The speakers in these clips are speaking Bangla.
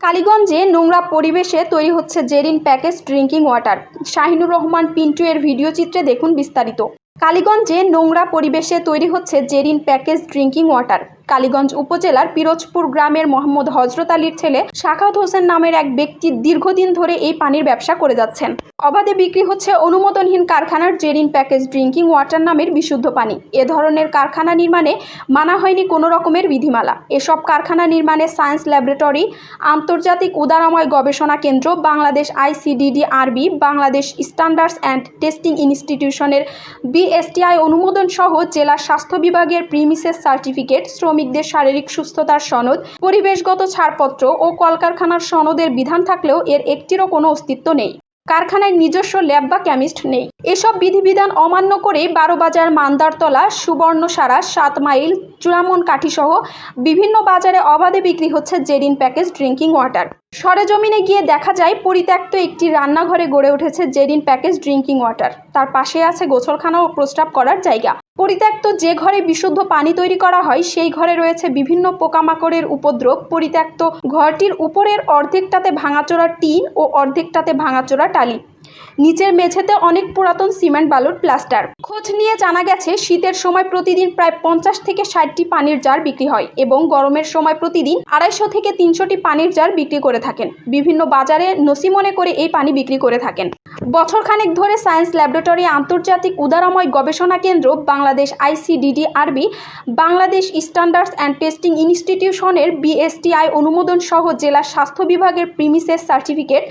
কালীগঞ্জে নোংরা পরিবেশে তৈরি হচ্ছে Jerin package drinking water. Shahinur Rahman Pintu এর ভিডিও চিত্রে দেখুন বিস্তারিত। কালীগঞ্জে নোংরা পরিবেশে তৈরি হচ্ছে Jerin package drinking water. Kaliganj উপজেলার পিরোজপুর গ্রামের মোহাম্মদ হজরত আলীর ছেলে শাখাত হোসেন নামের এক ব্যক্তি দীর্ঘদিন ধরে এই পানির ব্যবসা করে যাচ্ছেন। অবাধে বিক্রি হচ্ছে অনুমোদনহীন কারখানার জেরিন প্যাকেজ ড্রিঙ্কিং ওয়াটার নামের বিশুদ্ধ পানি। এ ধরনের কারখানা নির্মাণে মানা হয়নি কোনো রকমের বিধিমালা। এসব কারখানা নির্মাণে সায়েন্স ল্যাবরেটরি, আন্তর্জাতিক উদারাময় গবেষণা কেন্দ্র, Bangladesh I C D D R B Bangladesh standards and testing ইনস্টিটিউশনের BSTI অনুমোদন সহ জেলা স্বাস্থ্য বিভাগের প্রিমিসেস সার্টিফিকেট শ্রমিকদের শারীরিক সুস্থতার সনদ, পরিবেশগত ছাড়পত্র ও কলকারখানার সনদের বিধান থাকলেও এর একটিরও কোনো অস্তিত্ব নেই। কারখানায় নিজস্ব ল্যাব বা কেমিস্ট নেই। এসব বিধিবিধান অমান্য করে বারোবাজার, মান্দারতলা, সুবর্ণসারা সাত মাইল চূড়ামন কাঠিসহ বিভিন্ন বাজারে অবাধে বিক্রি হচ্ছে জেরিন প্যাকেজ ড্রিঙ্কিং ওয়াটার। সরেজমিনে গিয়ে দেখা যায়, পরিত্যক্ত একটি রান্নাঘরে গড়ে উঠেছে জেরিন প্যাকেজ ড্রিঙ্কিং ওয়াটার। তার পাশে আছে গোসলখানা ও প্রস্রাব করার জায়গা। পরিত্যক্ত যে ঘরে বিশুদ্ধ পানি তৈরি করা হয়, সেই ঘরে রয়েছে বিভিন্ন পোকামাকড়ের উপদ্রব। পরিত্যক্ত ঘরটির উপরের অর্ধেকটাতে ভাঙাচোরা টিন ও অর্ধেকটাতে ভাঙাচোরা টালি। নিচের মেঝেতে অনেক পুরাতন সিমেন্ট বালুর প্লাস্টার। খোঁজ নিয়ে জানা গেছে, শীতের সময় প্রতিদিন প্রায় পঞ্চাশ থেকে ষাটটি পানির জার বিক্রি হয় এবং গরমের সময় প্রতিদিন আড়াইশো থেকে তিনশোটি পানির জার বিক্রি করে থাকেন। বিভিন্ন বাজারে নসি মনে করে এই পানি বিক্রি করে থাকেন। বছরখানেক ধরে সায়েন্স ল্যাবরেটরি আন্তর্জাতিক উদারময় গবেষণা কেন্দ্র Bangladesh I C D D R B Bangladesh standards and testing ইনস্টিটিউশনের BSTI অনুমোদন সহ জেলা স্বাস্থ্য বিভাগের প্রিমিসেস সার্টিফিকেট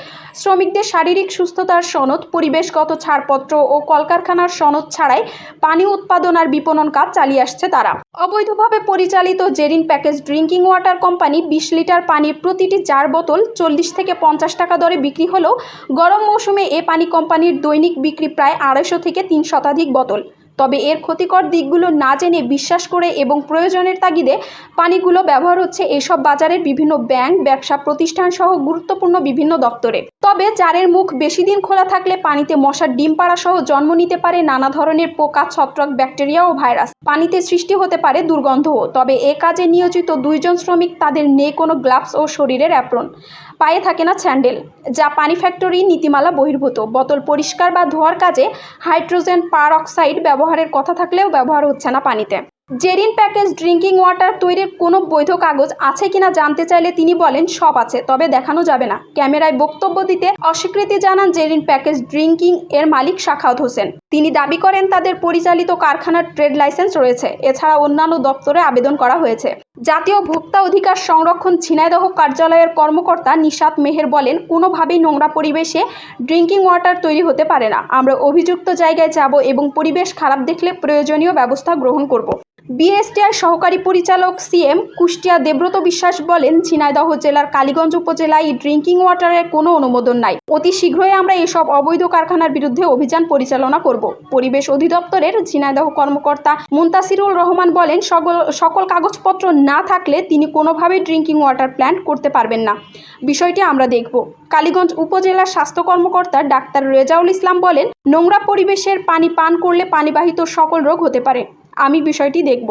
শ্রমিকদের শারীরিক সুস্থতার সনদ, পরিবেশগত ছাড়পত্র ও কলকারখানার সনদ ছাড়াই পানি উৎপাদন আর বিপণন কাজ চালিয়ে আসছে তারা। অবৈধভাবে পরিচালিত Jerin package drinking water company বিশ লিটার পানির প্রতিটি চার বোতল চল্লিশ থেকে পঞ্চাশ টাকা দরে বিক্রি হলেও গরম মৌসুমে এ পানি কোম্পানির দৈনিক বিক্রি প্রায় আড়াইশো থেকে তিন শতাধিক বোতল। তবে এর ক্ষতিকর দিকগুলো না জেনে বিশ্বাস করে এবং প্রয়োজনের তাগিদে পানিগুলো ব্যবহার হচ্ছে এসব বাজারের বিভিন্ন ব্যাংক, ব্যবসা প্রতিষ্ঠান সহ গুরুত্বপূর্ণ বিভিন্ন দপ্তরে। তবে জারের মুখ বেশি দিন খোলা থাকলে পানিতে মশার ডিম পাড়া সহ জন্ম নিতে পারে নানা ধরনের পোকা, ছত্রাক, ব্যাকটেরিয়া ও ভাইরাস। পানিতে সৃষ্টি হতে পারে দুর্গন্ধও, তবে এ কাজে নিয়োজিত দুইজন শ্রমিক তাদের নেই কোনো গ্লাভস ও শরীরের অ্যাপ্রন। পায়ে থাকে না স্যান্ডেল, যা পানি ফ্যাক্টরি নীতিমালা বহির্ভূত। বোতল পরিষ্কার বা ধোয়ার কাজে হাইড্রোজেন পার অক্সাইড ব্যবহারের কথা থাকলেও ব্যবহার হচ্ছে না পানিতে। জেরিন প্যাকেজ ড্রিঙ্কিং ওয়াটার তৈরির কোনো বৈধ কাগজ আছে কিনা জানতে চাইলে তিনি বলেন, সব আছে, তবে দেখানো যাবে না। ক্যামেরায় বক্তব্য দিতে অস্বীকৃতি জানান জেরিন প্যাকেজ ড্রিঙ্কিং এর মালিক শাখাউদ হোসেন। তিনি দাবি করেন, তাদের পরিচালিত কারখানার ট্রেড লাইসেন্স রয়েছে। এছাড়া অন্যান্য দপ্তরে আবেদন করা হয়েছে। জাতীয় ভোক্তা অধিকার সংরক্ষণ ঝিনাইদহ কার্যালয়ের কর্মকর্তা নিশাত মেহের বলেন, কোনোভাবেই নোংরা পরিবেশে ড্রিঙ্কিং ওয়াটার তৈরি হতে পারে না। আমরা অভিযুক্ত জায়গায় যাব এবং পরিবেশ খারাপ দেখলে প্রয়োজনীয় ব্যবস্থা গ্রহণ করব। বিএসটিআর সহকারী পরিচালক সিএম কুষ্টিয়া দেব্রত বিশ্বাস বলেন, ঝিনাইদহ জেলার কালীগঞ্জ উপজেলায় ড্রিঙ্কিং ওয়াটারের কোনো অনুমোদন নাই। অতি শীঘ্রই আমরা এসব অবৈধ কারখানার বিরুদ্ধে অভিযান পরিচালনা করব। পরিবেশ অধিদপ্তরের ঝিনাইদহ কর্মকর্তা মুন্তাসিরুল রহমান বলেন, সকল সকল কাগজপত্র না থাকলে তিনি কোনোভাবেই ড্রিঙ্কিং ওয়াটার প্ল্যান্ট করতে পারবেন না। বিষয়টি আমরা দেখব। কালীগঞ্জ উপজেলা স্বাস্থ্য কর্মকর্তা ডাক্তার রেজাউল ইসলাম বলেন, নোংরা পরিবেশের পানি পান করলে পানিবাহিত সকল রোগ হতে পারে। আমি বিষয়টি দেখব।